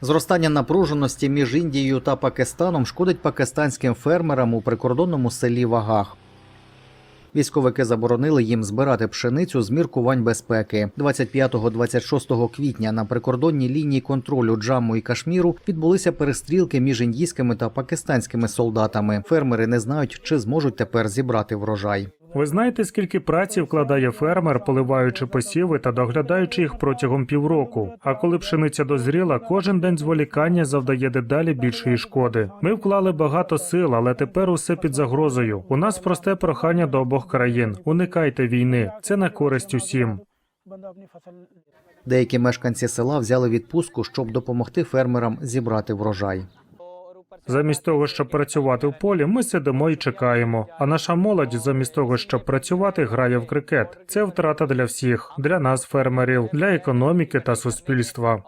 Зростання напруженості між Індією та Пакистаном шкодить пакистанським фермерам у прикордонному селі Вагах. Військовики заборонили їм збирати пшеницю з міркувань безпеки. 25-26 квітня на прикордонній лінії контролю Джамму і Кашміру відбулися перестрілки між індійськими та пакистанськими солдатами. Фермери не знають, чи зможуть тепер зібрати врожай. Ви знаєте, скільки праці вкладає фермер, поливаючи посіви та доглядаючи їх протягом півроку. А коли пшениця дозріла, кожен день зволікання завдає дедалі більшої шкоди. Ми вклали багато сил, але тепер усе під загрозою. У нас просте прохання до обох країн: уникайте війни. Це на користь усім. Деякі мешканці села взяли відпустку, щоб допомогти фермерам зібрати врожай. Замість того, щоб працювати в полі, ми сидимо і чекаємо. А наша молодь, замість того, щоб працювати, грає в крикет. Це втрата для всіх, для нас, фермерів, для економіки та суспільства.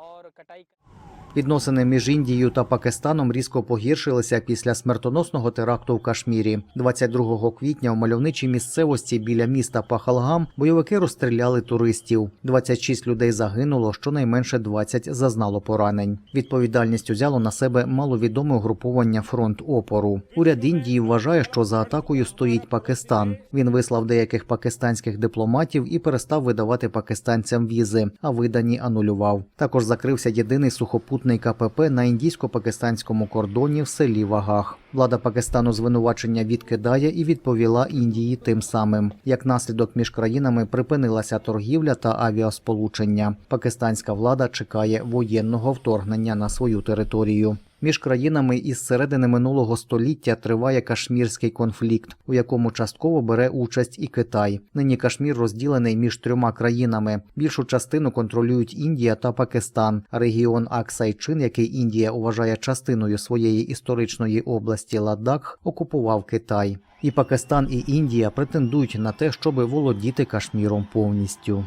Відносини між Індією та Пакистаном різко погіршилися після смертоносного теракту в Кашмірі. 22 квітня у мальовничій місцевості біля міста Пахалгам бойовики розстріляли туристів. 26 людей загинуло, щонайменше 20 зазнало поранень. Відповідальність узяло на себе маловідоме угруповання фронт опору. Уряд Індії вважає, що за атакою стоїть Пакистан. Він вислав деяких пакистанських дипломатів і перестав видавати пакистанцям візи, а видані анулював. Також закрився єдиний сухопутний КПП на індійсько-пакистанському кордоні в селі Вагах. Влада Пакистану звинувачення відкидає і відповіла Індії тим самим. Як наслідок між країнами припинилася торгівля та авіасполучення. Пакистанська влада чекає воєнного вторгнення на свою територію. Між країнами із середини минулого століття триває кашмірський конфлікт, у якому частково бере участь і Китай. Нині Кашмір розділений між трьома країнами. Більшу частину контролюють Індія та Пакистан. Регіон Аксайчин, який Індія вважає частиною своєї історичної області Ладак, окупував Китай. І Пакистан, і Індія претендують на те, щоб володіти Кашміром повністю.